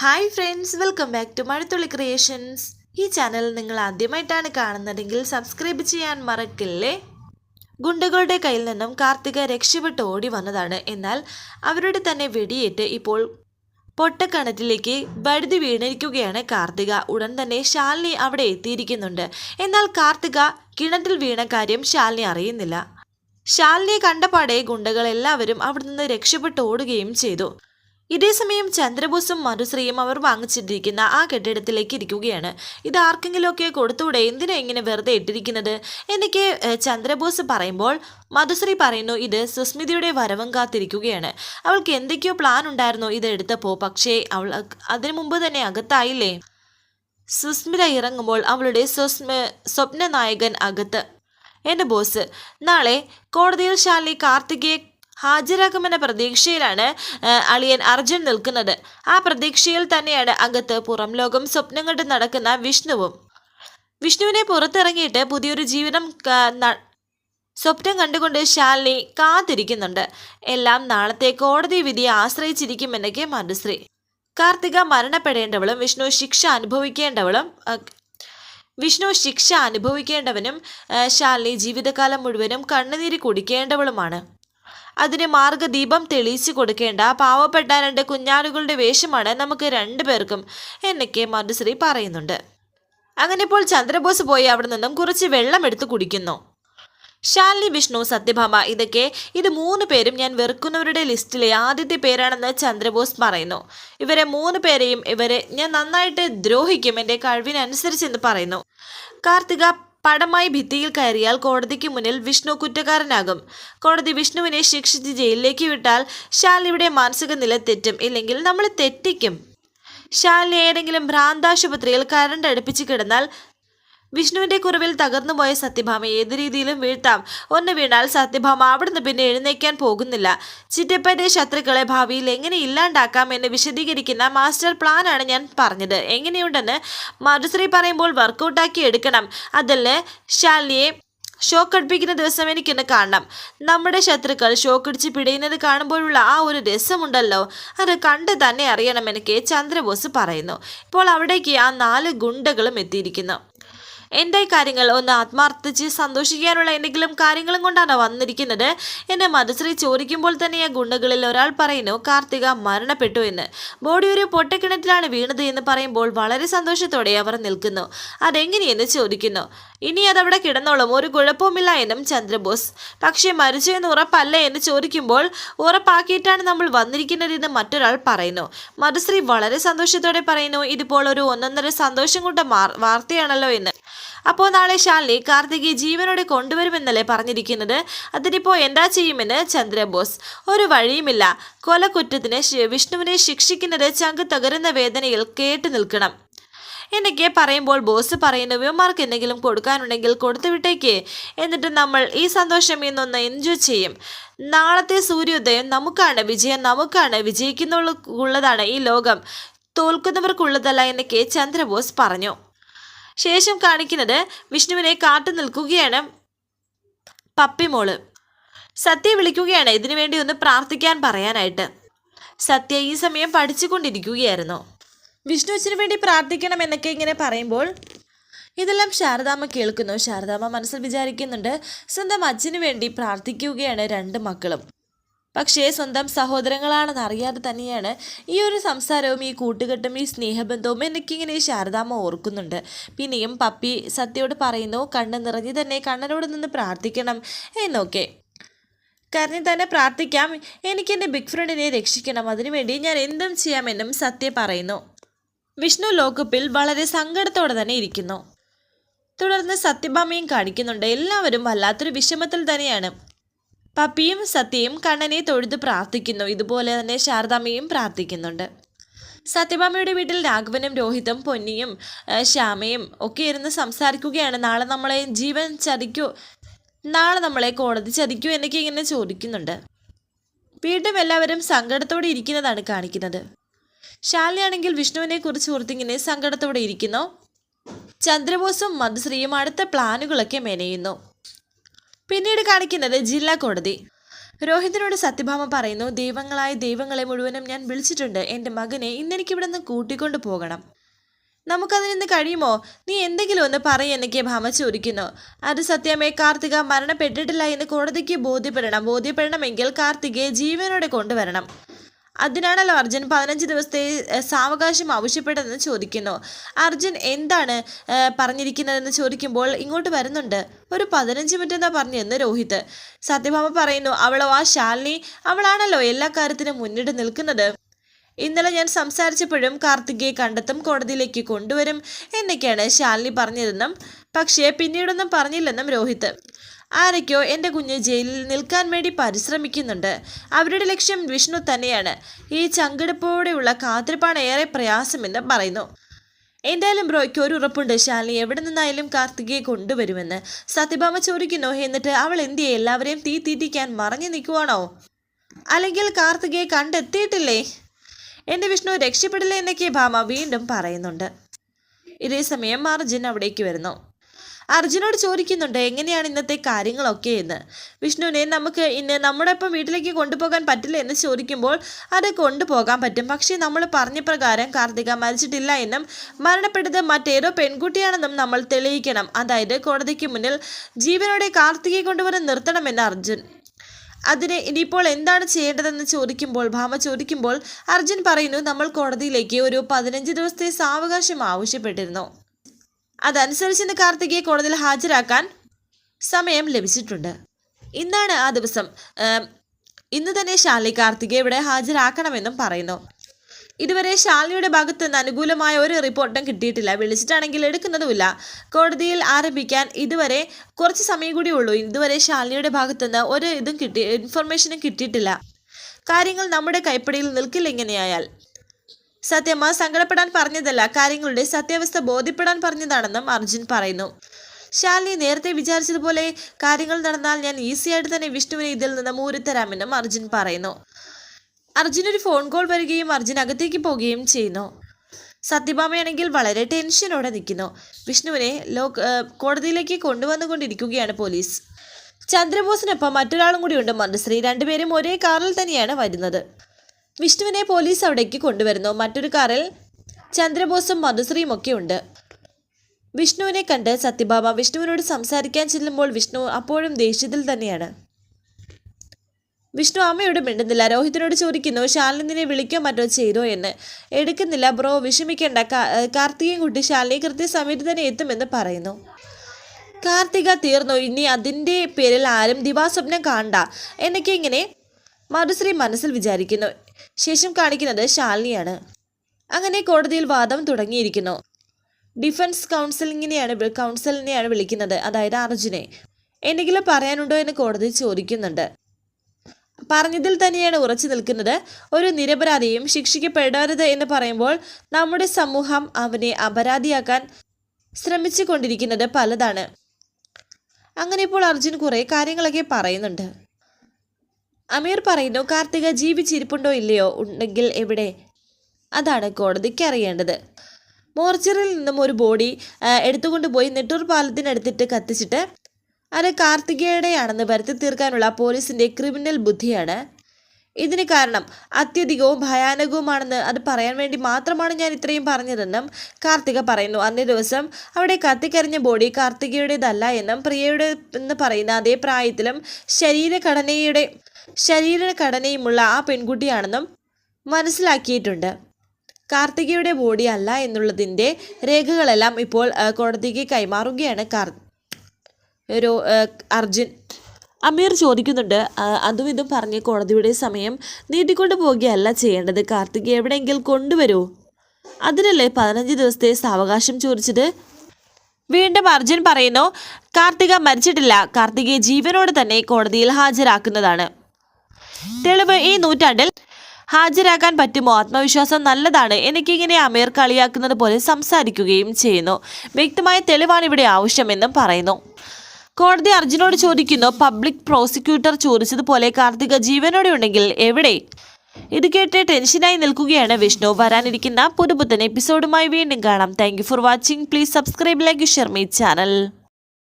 Hi friends welcome back to Mazhathulli creations ഈ channel നിങ്ങൾ ആദ്യമായിട്ടാണ് കാണുന്നതെങ്കിൽ സബ്സ്ക്രൈബ് ചെയ്യാൻ മറക്കില്ലേ? ഗുണ്ടകളുടെ കയ്യിൽ നിന്നും കാർത്തിക രക്ഷപ്പെട്ട് ഓടി വന്നതാണ്. എന്നാൽ അവരുടെ തന്നെ വെടിയേറ്റ് ഇപ്പോൾ പൊട്ടക്കണറ്റിലേക്ക് ബഴുതി വീണിരിക്കുകയാണ് കാർത്തിക. ഉടൻ തന്നെ ശാലിനി അവിടെ എത്തിയിരിക്കുന്നുണ്ട്. എന്നാൽ കാർത്തിക കിണറ്റിൽ വീണ കാര്യം ശാലിനി അറിയുന്നില്ല. ശാലിനിയെ കണ്ടപാടെ ഗുണ്ടകൾ എല്ലാവരും അവിടെ നിന്ന് രക്ഷപ്പെട്ട് ഓടുകയും ചെയ്തു. ഇതേസമയം ചന്ദ്രബോസും മധുശ്രീയും അവർ വാങ്ങിച്ചിട്ടിരിക്കുന്ന ആ കെട്ടിടത്തിലേക്ക് ഇരിക്കുകയാണ്. ഇത് ആർക്കെങ്കിലുമൊക്കെ കൊടുത്തുകൂടെ? എന്തിനാ ഇങ്ങനെ വെറുതെ ഇട്ടിരിക്കുന്നത്? എനിക്ക് ചന്ദ്രബോസ് പറയുമ്പോൾ മധുശ്രീ പറയുന്നു ഇത് സുസ്മിതയുടെ വരവും കാത്തിരിക്കുകയാണ്. അവൾക്ക് എന്തൊക്കെയോ പ്ലാൻ ഉണ്ടായിരുന്നു ഇത് എടുത്തപ്പോൾ പക്ഷേ അവൾ അതിനു മുമ്പ് തന്നെ അകത്തായില്ലേ? സുസ്മിത ഇറങ്ങുമ്പോൾ അവളുടെ സ്വസ്മ സ്വപ്ന നായകൻ അകത്ത്. എന്റെ ബോസ് നാളെ കോടതിയിൽ ശാലി കാർത്തികയെ ഹാജരാക്കുമെന്ന പ്രതീക്ഷയിലാണ് അളിയൻ അർജുൻ നിൽക്കുന്നത്. ആ പ്രതീക്ഷയിൽ തന്നെയാണ് അകത്ത് പുറം ലോകം സ്വപ്നം കണ്ട് നടക്കുന്ന വിഷ്ണുവും. വിഷ്ണുവിനെ പുറത്തിറങ്ങിയിട്ട് പുതിയൊരു ജീവിതം സ്വപ്നം കണ്ടുകൊണ്ട് ശാലിനി കാത്തിരിക്കുന്നുണ്ട്. എല്ലാം നാളത്തെ കോടതി വിധിയെ ആശ്രയിച്ചിരിക്കുമെന്നൊക്കെ മനുശ്രീ കാർത്തിക മരണപ്പെടേണ്ടവളും വിഷ്ണു ശിക്ഷ അനുഭവിക്കേണ്ടവളും വിഷ്ണു ശിക്ഷ അനുഭവിക്കേണ്ടവനും ശാലിനി ജീവിതകാലം മുഴുവനും കണ്ണുനീര് കുടിക്കേണ്ടവളുമാണ്. അതിന് മാർഗദീപം തെളിയിച്ചു കൊടുക്കേണ്ട പാവപ്പെട്ട രണ്ട് കുഞ്ഞാടുകളുടെ വേഷമാണ് നമുക്ക് രണ്ടുപേർക്കും എന്നൊക്കെ മധുശ്രീ പറയുന്നുണ്ട്. അങ്ങനെ ഇപ്പോൾ ചന്ദ്രബോസ് പോയി അവിടെ നിന്നും കുറച്ച് വെള്ളം എടുത്ത് കുടിക്കുന്നു. ശാലിനി വിഷ്ണു സത്യഭാമ ഇതൊക്കെ ഇത് മൂന്ന് പേരും ഞാൻ വെറുക്കുന്നവരുടെ ലിസ്റ്റിലെ ആദ്യത്തെ പേരാണെന്ന് ചന്ദ്രബോസ് പറയുന്നു. ഇവരെ മൂന്ന് പേരെയും ഇവരെ ഞാൻ നന്നായിട്ട് ദ്രോഹിക്കും എന്റെ കഴിവിനനുസരിച്ചെന്ന് പറയുന്നു. കാർത്തിക പടമായി ഭിത്തിയിൽ കയറിയാൽ കോടതിക്ക് മുന്നിൽ വിഷ്ണു കുറ്റക്കാരനാകും. കോടതി വിഷ്ണുവിനെ ശിക്ഷിച്ച് ജയിലിലേക്ക് വിട്ടാൽ ശാലിയുടെ മാനസിക നില തെറ്റും ഇല്ലെങ്കിൽ നമ്മൾ തെറ്റിക്കും. ശാലിനി ഏതെങ്കിലും ഭ്രാന്താശുപത്രിയിൽ കരണ്ട് അടുപ്പിച്ച് കിടന്നാൽ വിഷ്ണുവിന്റെ കുറവിൽ തകർന്നുപോയ സത്യഭാമ ഏത് രീതിയിലും വീഴ്ത്താം. ഒന്ന് വീണാൽ സത്യഭാമ അവിടുന്ന് പിന്നെ എഴുന്നേക്കാൻ പോകുന്നില്ല. ചിറ്റപ്പന്റെ ശത്രുക്കളെ ഭാവിയിൽ എങ്ങനെ ഇല്ലാണ്ടാക്കാം എന്ന് വിശദീകരിക്കുന്ന മാസ്റ്റർ പ്ലാനാണ് ഞാൻ പറഞ്ഞത്. എങ്ങനെയുണ്ടെന്ന് മധുശ്രീ പറയുമ്പോൾ വർക്കൗട്ടാക്കി എടുക്കണം. അതല്ലേ ശാലിയെ ഷോക്ക് അടുപ്പിക്കുന്ന ദിവസം എനിക്കൊന്ന് കാണണം. നമ്മുടെ ശത്രുക്കൾ ഷോക്ക് അടിച്ച് പിടയുന്നത് കാണുമ്പോഴുള്ള ആ ഒരു രസമുണ്ടല്ലോ. അത് കണ്ട് തന്നെ അറിയണം എനിക്ക് ചന്ദ്രബോസ് പറയുന്നു. ഇപ്പോൾ അവിടേക്ക് ആ നാല് ഗുണ്ടകളും എത്തിയിരിക്കുന്നു. എന്തായി കാര്യങ്ങൾ? ഒന്ന് ആത്മാർത്ഥിച്ച് സന്തോഷിക്കാനുള്ള എന്തെങ്കിലും കാര്യങ്ങളും കൊണ്ടാണ് വന്നിരിക്കുന്നത്? എന്നെ മധുശ്രീ ചോദിക്കുമ്പോൾ തന്നെ ആ ഗുണ്ടകളിൽ ഒരാൾ പറയുന്നു കാർത്തിക മരണപ്പെട്ടു എന്ന്. ബോഡി ഒരു പൊട്ടക്കിണറ്റിലാണ് വീണത് എന്ന് പറയുമ്പോൾ വളരെ സന്തോഷത്തോടെ അവർ നിൽക്കുന്നു. അതെങ്ങനെയെന്ന് ചോദിക്കുന്നു. ഇനി അതവിടെ കിടന്നോളും ഒരു കുഴപ്പവുമില്ല എന്നും ചന്ദ്രബോസ്. പക്ഷേ മരിച്ചു എന്ന് ഉറപ്പല്ല എന്ന് ചോദിക്കുമ്പോൾ ഉറപ്പാക്കിയിട്ടാണ് നമ്മൾ വന്നിരിക്കുന്നതെന്ന് മറ്റൊരാൾ പറയുന്നു. മധുശ്രീ വളരെ സന്തോഷത്തോടെ പറയുന്നു ഇതിപ്പോൾ ഒരു ഒന്നൊന്നര സന്തോഷം കൊണ്ട് വാർത്തയാണല്ലോ എന്ന്. അപ്പോൾ നാളെ ശാലിനി കാർത്തികി ജീവനോടെ കൊണ്ടുവരുമെന്നല്ലേ പറഞ്ഞിരിക്കുന്നത്? അതിനിപ്പോൾ എന്താ ചെയ്യുമെന്ന് ചന്ദ്രബോസ്. ഒരു വഴിയുമില്ല. കൊലക്കുറ്റത്തിന് വിഷ്ണുവിനെ ശിക്ഷിക്കുന്നത് ചങ്ക് തകരുന്ന വേദനയിൽ കേട്ടു നിൽക്കണം. എന്നൊക്കെ പറയുമ്പോൾ ബോസ് പറയുന്നു ഇവന്മാർക്ക് എന്തെങ്കിലും കൊടുക്കാനുണ്ടെങ്കിൽ കൊടുത്തുവിട്ടേക്ക് എന്നിട്ട് നമ്മൾ ഈ സന്തോഷം ഇന്നൊന്ന് എൻജോയ് ചെയ്യും. നാളത്തെ സൂര്യോദയം നമുക്കാണ്. വിജയം നമുക്കാണ്. വിജയിക്കുന്നുള്ള ഉള്ളതാണ് ഈ ലോകം. തോൽക്കുന്നവർക്കുള്ളതല്ല എന്നൊക്കെ ചന്ദ്രബോസ് പറഞ്ഞു. ശേഷം കാണിക്കുന്നത് വിഷ്ണുവിനെ കാത്തു നിൽക്കുകയാണ് പപ്പിമോൾ സത്യ വിളിക്കുകയാണ്. ഇതിനു വേണ്ടി ഒന്ന് പ്രാർത്ഥിക്കാൻ പറയാനായിട്ട്. സത്യ ഈ സമയം പഠിച്ചുകൊണ്ടിരിക്കുകയായിരുന്നു. വിഷ്ണു അച്ഛന് വേണ്ടി പ്രാർത്ഥിക്കണം എന്നൊക്കെ ഇങ്ങനെ പറയുമ്പോൾ ഇതെല്ലാം ശാരദാമ്മ കേൾക്കുന്നു. ശാരദാമ്മ മനസ്സിൽ വിചാരിക്കുന്നുണ്ട് സ്വന്തം അച്ഛന് വേണ്ടി പ്രാർത്ഥിക്കുകയാണ് രണ്ട് മക്കളും. പക്ഷേ സ്വന്തം സഹോദരങ്ങളാണെന്ന് അറിയാതെ തന്നെയാണ് ഈ ഒരു സംസാരവും ഈ കൂട്ടുകെട്ടും ഈ സ്നേഹബന്ധവും എനിക്കിങ്ങനെ ഈ ശാരദാമ്മ ഓർക്കുന്നുണ്ട്. പിന്നെയും പപ്പി സത്യയോട് പറയുന്നു കണ്ണ് നിറഞ്ഞു തന്നെ കണ്ണനോട് നിന്ന് പ്രാർത്ഥിക്കണം എന്നൊക്കെ. കരഞ്ഞു തന്നെ പ്രാർത്ഥിക്കാം. എനിക്ക് എന്റെ ബിഗ് ഫ്രണ്ടിനെ രക്ഷിക്കണം. അതിനുവേണ്ടി ഞാൻ എന്തും ചെയ്യാമെന്നും സത്യ പറയുന്നു. വിഷ്ണു ലോക്കപ്പിൽ വളരെ സങ്കടത്തോടെ തന്നെ ഇരിക്കുന്നു. തുടർന്ന് സത്യഭാമയും കാണിക്കുന്നുണ്ട്. എല്ലാവരും വല്ലാത്തൊരു വിഷമത്തിൽ തന്നെയാണ്. പപ്പിയും സത്യയും കണ്ണനെ തൊഴുത് പ്രാർത്ഥിക്കുന്നു. ഇതുപോലെ തന്നെ ശാരദാമ്മയും പ്രാർത്ഥിക്കുന്നുണ്ട്. സത്യഭാമയുടെ വീട്ടിൽ രാഘവനും രോഹിതും പൊന്നിയും ശ്യാമയും ഒക്കെ ഇരുന്ന് സംസാരിക്കുകയാണ്. നാളെ നമ്മളെ ജീവൻ ചതിക്കൂ നാളെ നമ്മളെ കോടതി ചതിക്കൂ എന്നൊക്കെ ഇങ്ങനെ ചോദിക്കുന്നുണ്ട്. വീണ്ടും എല്ലാവരും സങ്കടത്തോടെ ഇരിക്കുന്നതാണ് കാണിക്കുന്നത്. ശാലിയാണെങ്കിൽ വിഷ്ണുവിനെ കുറിച്ച് ഓർത്തിങ്ങനെ സങ്കടത്തോടെ ഇരിക്കുന്നു. ചന്ദ്രബോസും മധുശ്രീയും അടുത്ത പ്ലാനുകളൊക്കെ മെനയുന്നു. പിന്നീട് കാണിക്കുന്നത് ജില്ലാ കോടതി. രോഹിതിനോട് സത്യഭാമ പറയുന്നു ദൈവങ്ങളായ ദൈവങ്ങളെ മുഴുവനും ഞാൻ വിളിച്ചിട്ടുണ്ട്. എന്റെ മകനെ ഇന്നെനിക്ക് ഇവിടെ നിന്ന് കൂട്ടിക്കൊണ്ടു പോകണം. നമുക്കതിനിന്ന് കഴിയുമോ? നീ എന്തെങ്കിലും ഒന്ന് പറയെന്നൊക്കെ ഭാമ ചോദിക്കുന്നു. അത് സത്യമേ കാർത്തിക മരണപ്പെട്ടിട്ടില്ല എന്ന് കോടതിക്ക് ബോധ്യപ്പെടണം. ബോധ്യപ്പെടണമെങ്കിൽ കാർത്തികയെ ജീവനോടെ കൊണ്ടുവരണം. അതിനാണല്ലോ അർജുൻ പതിനഞ്ച് ദിവസത്തെ സാവകാശം ആവശ്യപ്പെട്ടതെന്ന് ചോദിക്കുന്നു. അർജുൻ എന്താണ് പറഞ്ഞിരിക്കുന്നതെന്ന് ചോദിക്കുമ്പോൾ ഇങ്ങോട്ട് വരുന്നുണ്ട്. ഒരു പതിനഞ്ച് മിനിറ്റ് എന്നാ പറഞ്ഞെന്ന് രോഹിത്. സത്യഭാമ പറയുന്നു അവളോ ആ ശാലിനി? അവളാണല്ലോ എല്ലാ കാര്യത്തിനും മുന്നിട്ട് നിൽക്കുന്നത്. ഇന്നലെ ഞാൻ സംസാരിച്ചപ്പോഴും കാർത്തികയെ കണ്ടെത്തും കോടതിയിലേക്ക് കൊണ്ടുവരും എന്നൊക്കെയാണ് ശാലിനി പറഞ്ഞതെന്നും പക്ഷേ പിന്നീടൊന്നും പറഞ്ഞില്ലെന്നും രോഹിത്. ആരൊക്കെയോ എന്റെ കുഞ്ഞ് ജയിലിൽ നിൽക്കാൻ വേണ്ടി പരിശ്രമിക്കുന്നുണ്ട്. അവരുടെ ലക്ഷ്യം വിഷ്ണു തന്നെയാണ്. ഈ ചങ്കെടുപ്പോടെയുള്ള കാത്തിരിപ്പാണ് ഏറെ പ്രയാസമെന്ന് പറയുന്നു. എന്തായാലും ബ്രോയ്ക്ക് ഒരു ഉറപ്പുണ്ട്. ശാലിനി എവിടെ നിന്നായാലും കാർത്തികയെ കൊണ്ടുവരുമെന്ന്. സത്യഭാമ ചോദിക്കുന്നു. എന്നിട്ട് അവൾ എന്തിയെ? എല്ലാവരെയും തീ തീറ്റിക്കാൻ മറഞ്ഞു നിൽക്കുവാണോ? അല്ലെങ്കിൽ കാർത്തികയെ കണ്ടെത്തിയിട്ടില്ലേ? എന്റെ വിഷ്ണു രക്ഷപ്പെടില്ല എന്നൊക്കെ ഭാമ വീണ്ടും പറയുന്നുണ്ട്. ഇതേ സമയം മാർജിൻ അവിടേക്ക് വരുന്നു. അർജുനോട് ചോദിക്കുന്നുണ്ട് എങ്ങനെയാണ് ഇന്നത്തെ കാര്യങ്ങളൊക്കെ എന്ന്? വിഷ്ണുവിനെ നമുക്ക് ഇന്ന് നമ്മുടെ ഒപ്പം വീട്ടിലേക്ക് കൊണ്ടുപോകാൻ പറ്റില്ല എന്ന് ചോദിക്കുമ്പോൾ അത് കൊണ്ടുപോകാൻ പറ്റും. പക്ഷേ നമ്മൾ പറഞ്ഞ പ്രകാരം കാർത്തിക മരിച്ചിട്ടില്ല എന്നും മരണപ്പെട്ടത് മറ്റേതോ പെൺകുട്ടിയാണെന്നും നമ്മൾ തെളിയിക്കണം. അതായത് കോടതിക്ക് മുന്നിൽ ജീവനോടെ കാർത്തികയെ കൊണ്ടുവന്ന് നിർത്തണമെന്ന് അർജുൻ. അതിന് ഇനിയിപ്പോൾ എന്താണ് ചെയ്യേണ്ടതെന്ന് ചോദിക്കുമ്പോൾ ഭാമ ചോദിക്കുമ്പോൾ അർജുൻ പറയുന്നു നമ്മൾ കോടതിയിലേക്ക് ഒരു പതിനഞ്ച് ദിവസത്തെ സാവകാശം ആവശ്യപ്പെട്ടിരുന്നു. അതനുസരിച്ച് ഇന്ന് കാർത്തികയെ കോടതിയിൽ ഹാജരാക്കാൻ സമയം ലഭിച്ചിട്ടുണ്ട്. ഇന്നാണ് ആ ദിവസം. ഇന്ന് തന്നെ ശാലി കാർത്തികയെ ഇവിടെ ഹാജരാക്കണമെന്നും പറയുന്നു. ഇതുവരെ ഷാലിയുടെ ഭാഗത്ത് നിന്ന് അനുകൂലമായ ഒരു റിപ്പോർട്ടും കിട്ടിയിട്ടില്ല. വിളിച്ചിട്ടാണെങ്കിൽ എടുക്കുന്നതുമില്ല. കോടതിയിൽ ആരംഭിക്കാൻ ഇതുവരെ കുറച്ച് സമയം കൂടി ഉള്ളൂ. ഇതുവരെ ശാലിനിയുടെ ഭാഗത്ത് നിന്ന് ഒരു ഇതും കിട്ടി ഇൻഫർമേഷനും കിട്ടിയിട്ടില്ല. കാര്യങ്ങൾ നമ്മുടെ കൈപ്പിടിയിൽ നിൽക്കില്ല ഇങ്ങനെയായാൽ. സത്യമ്മ സങ്കടപ്പെടാൻ പറഞ്ഞതല്ല കാര്യങ്ങളുടെ സത്യാവസ്ഥ ബോധ്യപ്പെടാൻ പറഞ്ഞതാണെന്നും അർജുൻ പറയുന്നു. ശാലിനി നേരത്തെ വിചാരിച്ചതുപോലെ കാര്യങ്ങൾ നടന്നാൽ ഞാൻ ഈസിയായിട്ട് തന്നെ വിഷ്ണുവിനെ ഇതിൽ നിന്ന് മൂരിത്തരാമെന്നും അർജുൻ പറയുന്നു. അർജുൻ ഒരു ഫോൺ കോൾ വരികയും അർജുൻ അകത്തേക്ക് പോവുകയും ചെയ്യുന്നു. സത്യഭാമയാണെങ്കിൽ വളരെ ടെൻഷനോടെ നിൽക്കുന്നു. വിഷ്ണുവിനെ ലോ കോടതിയിലേക്ക് കൊണ്ടുവന്നുകൊണ്ടിരിക്കുകയാണ് പോലീസ്. ചന്ദ്രബോസിനൊപ്പം മറ്റൊരാളും കൂടിയുണ്ട് മന്ത്രിശ്രീ രണ്ടുപേരും ഒരേ കാറിൽ തന്നെയാണ് വരുന്നത്. വിഷ്ണുവിനെ പോലീസ് അവിടേക്ക് കൊണ്ടുവരുന്നു. മറ്റൊരു കാറിൽ ചന്ദ്രബോസും മധുശ്രീയും ഒക്കെ ഉണ്ട് വിഷ്ണുവിനെ കണ്ട് സത്യഭാമ വിഷ്ണുവിനോട് സംസാരിക്കാൻ ചെല്ലുമ്പോൾ വിഷ്ണു അപ്പോഴും ദേഷ്യത്തിൽ തന്നെയാണ്. വിഷ്ണു അമ്മയോട് മിണ്ടുന്നില്ല. രോഹിത്തിനോട് ചോദിക്കുന്നു ശാലിനിനെ വിളിക്കോ മറ്റോ ചെയ്തോ എന്ന്? എടുക്കുന്നില്ല ബ്രോ വിഷമിക്കേണ്ട. കാർത്തികയും കുട്ടി ശാലിനി കൃത്യസമയത്ത് തന്നെ എത്തുമെന്ന് പറയുന്നു. കാർത്തിക തീർന്നു. ഇനി അതിന്റെ പേരിൽ ആരും ദിവാസ്വപ്നം കാണണ്ട. എന്നൊക്കെ ഇങ്ങനെ മധുശ്രീ മനസ്സിൽ വിചാരിക്കുന്നു. ശേഷം കാണിക്കുന്നത് ശാലിനിയാണ്. അങ്ങനെ കോടതിയിൽ വാദം തുടങ്ങിയിരിക്കുന്നു. ഡിഫൻസ് കൗൺസിലിങ്ങിനെയാണ് കൗൺസിലിനെയാണ് വിളിക്കുന്നത് അതായത് അർജുനെ. എന്തെങ്കിലും പറയാനുണ്ടോ എന്ന് കോടതി ചോദിക്കുന്നുണ്ട്. പറഞ്ഞതിൽ തന്നെയാണ് ഉറച്ചു നിൽക്കുന്നത്. ഒരു നിരപരാധിയും ശിക്ഷിക്കപ്പെടരുത് എന്ന് പറയുമ്പോൾ നമ്മുടെ സമൂഹം അവനെ അപരാധിയാക്കാൻ ശ്രമിച്ചു കൊണ്ടിരിക്കുന്നത് പലതാണ്. അങ്ങനെ ഇപ്പോൾ അർജുൻ കുറേ കാര്യങ്ങളൊക്കെ പറയുന്നുണ്ട്. അമീർ പറയുന്നു കാർത്തിക ജീവിച്ചിരിപ്പുണ്ടോ ഇല്ലയോ? ഉണ്ടെങ്കിൽ എവിടെ? അതാണ് കോടതിക്ക് അറിയേണ്ടത്. മോർച്ചറിൽ നിന്നും ഒരു ബോഡി എടുത്തുകൊണ്ട് പോയി നെട്ടൂർ പാലത്തിനടുത്തിട്ട് കത്തിച്ചിട്ട് അത് കാർത്തികയുടെയാണെന്ന് വരുത്തി തീർക്കാനുള്ള പോലീസിന്റെ ക്രിമിനൽ ബുദ്ധിയാണ് ഇതിന് കാരണം അത്യധികവും ഭയാനകവുമാണെന്ന് അത് പറയാൻ വേണ്ടി മാത്രമാണ് ഞാൻ ഇത്രയും പറഞ്ഞതെന്നും കാർത്തിക പറയുന്നു. അന്നേ ദിവസം അവിടെ കത്തിക്കരിഞ്ഞ ബോഡി കാർത്തികയുടേതല്ല എന്നും പ്രിയയുടെ എന്ന് പറയുന്ന അതേ പ്രായത്തിലും ശരീരഘടനയുടെ ശരീരഘടനയുമുള്ള ആ പെൺകുട്ടിയാണെന്നും മനസ്സിലാക്കിയിട്ടുണ്ട്. കാർത്തികയുടെ ബോഡി അല്ല എന്നുള്ളതിന്റെ രേഖകളെല്ലാം ഇപ്പോൾ കോടതിക്ക് കൈമാറുകയാണ് കാർ ഒരു അർജുൻ. അമീർ ചോദിക്കുന്നുണ്ട് അതും ഇതും പറഞ്ഞ് കോടതിയുടെ സമയം നീട്ടിക്കൊണ്ടു പോവുകയല്ല ചെയ്യേണ്ടത്. കാർത്തിക് എവിടെയെങ്കിലും കൊണ്ടുവരൂ. അതിനല്ലേ പതിനഞ്ച് ദിവസത്തെ സാവകാശം ചോദിച്ചത്? വീണ്ടും അർജുൻ പറയുന്നു കാർത്തിക മരിച്ചിട്ടില്ല. കാർത്തികയെ ജീവനോട് തന്നെ കോടതിയിൽ ഹാജരാക്കുന്നതാണ്. തെളിവ് ഈ നൂറ്റാണ്ടിൽ ഹാജരാക്കാൻ പറ്റുമോ? ആത്മവിശ്വാസം നല്ലതാണ്. എനിക്കിങ്ങനെ അമീർ കളിയാക്കുന്നത് പോലെ സംസാരിക്കുകയും ചെയ്യുന്നു. വ്യക്തമായ തെളിവാണ് ഇവിടെ ആവശ്യമെന്നും പറയുന്നു. കോടതി അർജുനോട് ചോദിക്കുന്നു പബ്ലിക് പ്രോസിക്യൂട്ടർ ചോദിച്ചതുപോലെ കാർത്തിക ജീവനോടെ ഉണ്ടെങ്കിൽ എവിടെ? ഇത് കേട്ട് ടെൻഷനായി നിൽക്കുകയാണ് വിഷ്ണു. വരാനിരിക്കുന്ന പുതുപുത്തൻ എപ്പിസോഡുമായി വീണ്ടും കാണാം. Thank for watching please subscribe like share my channel